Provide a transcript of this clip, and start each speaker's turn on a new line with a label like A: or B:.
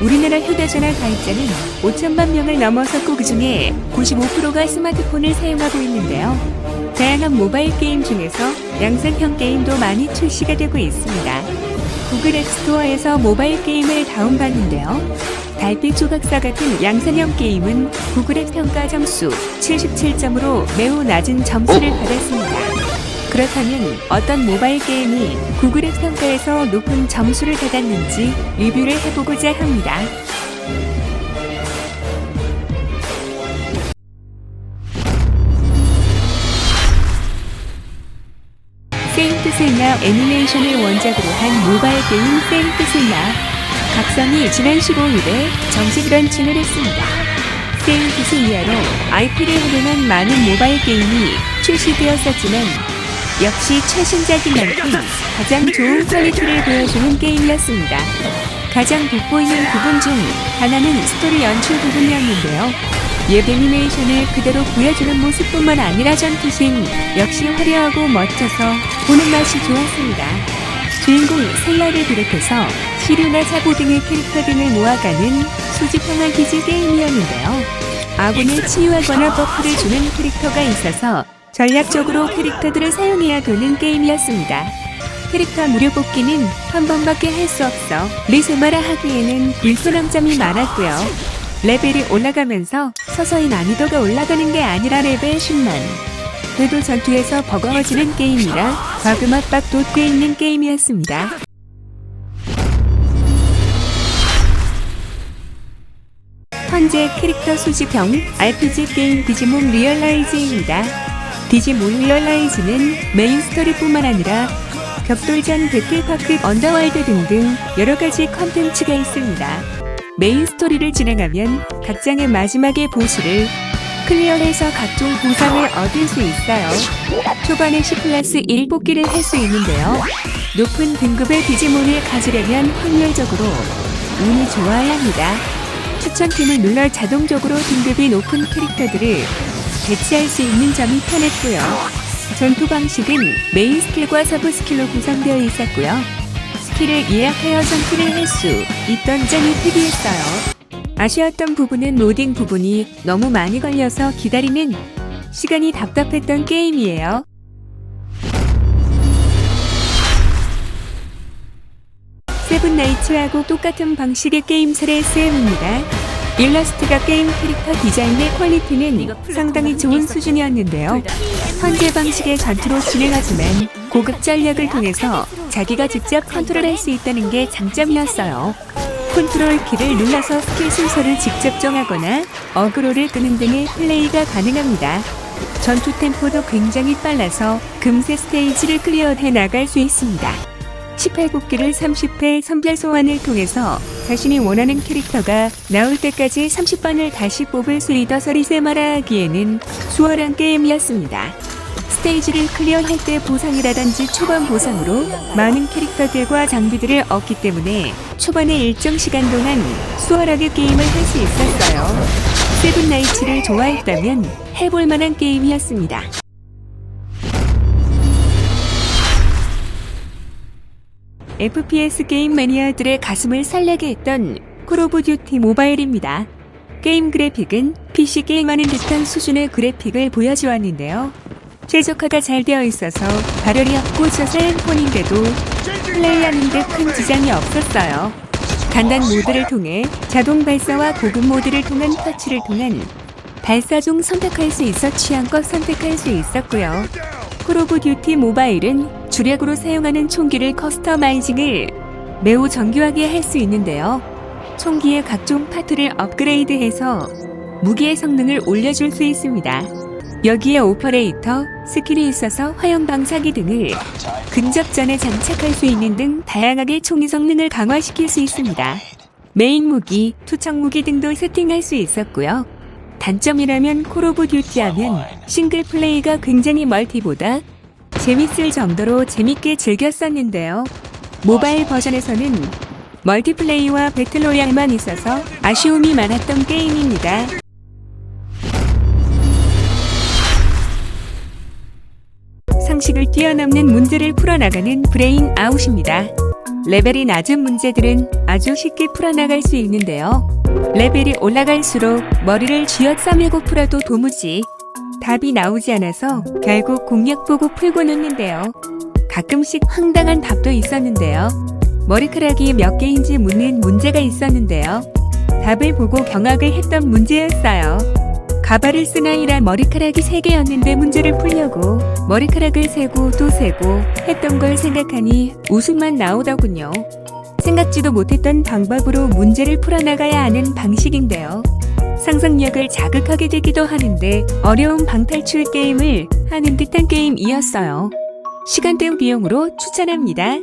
A: 우리나라 휴대전화 가입자는 5천만 명을 넘어섰고 그중에 95%가 스마트폰을 사용하고 있는데요. 다양한 모바일 게임 중에서 양산형 게임도 많이 출시가 되고 있습니다. 구글 앱스토어에서 모바일 게임을 다운받는데요. 달빛 조각사 같은 양산형 게임은 구글 앱 평가 점수 77점으로 매우 낮은 점수를 받았습니다. 그렇다면 어떤 모바일 게임이 구글 앱 평가에서 높은 점수를 받았는지 리뷰를 해보고자 합니다. 세인트 세나 애니메이션을 원작으로 한 모바일 게임 세인트 세나 각성이 지난 15일에 정식 런칭을 했습니다. 세인트 세이아로 IP를 활용한 많은 모바일 게임이 출시되었었지만 역시 최신작인 만큼 가장 좋은 퀄리티를 보여주는 게임이었습니다. 가장 돋보이는 부분 중 하나는 스토리 연출 부분이었는데요. 옛 애니메이션을 그대로 보여주는 모습뿐만 아니라 전투신 역시 화려하고 멋져서 보는 맛이 좋았습니다. 주인공 셀라를 비롯해서 시류나 사고 등의 캐릭터 등을 모아가는 수집형한 기지 게임이었는데요. 아군을 치유하거나 버프를 주는 캐릭터가 있어서 전략적으로 캐릭터들을 사용해야 되는 게임이었습니다. 캐릭터 무료 뽑기는 한 번밖에 할 수 없어 리세마라 하기에는 불편한 점이 많았고요. 레벨이 올라가면서 서서히 난이도가 올라가는 게 아니라 레벨 10만. 그래도 전투에서 버거워지는 게임이라 과금 압 박 돋고 있는 게임이었습니다. 현재 캐릭터 수집형 RPG 게임 디지몬 리얼라이즈입니다. 디지몬 리얼라이즈는 메인 스토리뿐만 아니라 벽돌전 배틀파크 언더월드 등등 여러 가지 컨텐츠가 있습니다. 메인 스토리를 진행하면 각장의 마지막의 보스를 클리어해서 각종 보상을 얻을 수 있어요. 초반에 10 플러스 1 뽑기를 할 수 있는데요. 높은 등급의 디지몬을 가지려면 확률적으로 운이 좋아야 합니다. 추천팀을 눌러 자동적으로 등급이 높은 캐릭터들을 배치할 수 있는 점이 편했고요. 전투 방식은 메인 스킬과 서브 스킬로 구성되어 있었고요. 스킬을 예약하여 전투를 할 수 있던 점이 특이했어요. 아쉬웠던 부분은 로딩 부분이 너무 많이 걸려서 기다리는 시간이 답답했던 게임이에요. 세븐나이츠하고 똑같은 방식의 게임사의 SM입니다. 일러스트가 게임 캐릭터 디자인의 퀄리티는 상당히 좋은 수준이었는데요. 현재 방식의 전투로 진행하지만 고급 전략을 통해서 자기가 직접 컨트롤할 수 있다는 게 장점이었어요. 컨트롤 키를 눌러서 스킬 순서를 직접 정하거나 어그로를 끄는 등의 플레이가 가능합니다. 전투 템포도 굉장히 빨라서 금세 스테이지를 클리어해 나갈 수 있습니다. 18국기를 30회 선별 소환을 통해서 자신이 원하는 캐릭터가 나올 때까지 30번을 다시 뽑을 수 있어서 리세마라 하기에는 수월한 게임이었습니다. 스테이지를 클리어할 때 보상이라든지 초반 보상으로 많은 캐릭터들과 장비들을 얻기 때문에 초반에 일정 시간 동안 수월하게 게임을 할 수 있었어요. 세븐나이츠를 좋아했다면 해볼 만한 게임이었습니다. FPS 게임 매니아들의 가슴을 설레게 했던 콜 오브 듀티 모바일입니다. 게임 그래픽은 PC 게임하는 듯한 수준의 그래픽을 보여주었는데요. 최적화가 잘 되어 있어서 발열이 없고 저사양 폰인데도 플레이하는 데 큰 지장이 없었어요. 간단 모드를 통해 자동 발사와 고급 모드를 통한 터치를 통한 발사 중 선택할 수 있어 취향껏 선택할 수 있었고요. 콜 오브 듀티 모바일은 주력으로 사용하는 총기를 커스터마이징을 매우 정교하게 할 수 있는데요. 총기의 각종 파트를 업그레이드해서 무기의 성능을 올려줄 수 있습니다. 여기에 오퍼레이터, 스킬이 있어서 화염 방사기 등을 근접전에 장착할 수 있는 등 다양하게 총기 성능을 강화시킬 수 있습니다. 메인 무기, 투척 무기 등도 세팅할 수 있었고요. 단점이라면 콜 오브 듀티 하면 싱글 플레이가 굉장히 멀티보다 재밌을 정도로 재밌게 즐겼었는데요. 모바일 버전에서는 멀티플레이와 배틀로얄만 있어서 아쉬움이 많았던 게임입니다. 상식을 뛰어넘는 문제를 풀어나가는 브레인 아웃입니다. 레벨이 낮은 문제들은 아주 쉽게 풀어나갈 수 있는데요. 레벨이 올라갈수록 머리를 쥐어싸매고 풀어도 도무지 답이 나오지 않아서 결국 공략 보고 풀고 놓는데요. 가끔씩 황당한 답도 있었는데요. 머리카락이 몇 개인지 묻는 문제가 있었는데요. 답을 보고 경악을 했던 문제였어요. 가발을 쓴 아이라 머리카락이 3개였는데 문제를 풀려고 머리카락을 세고 또 세고 했던 걸 생각하니 웃음만 나오더군요. 생각지도 못했던 방법으로 문제를 풀어나가야 하는 방식인데요. 상상력을 자극하게 되기도 하는데 어려운 방탈출 게임을 하는 듯한 게임이었어요. 시간 때우 비용으로 추천합니다.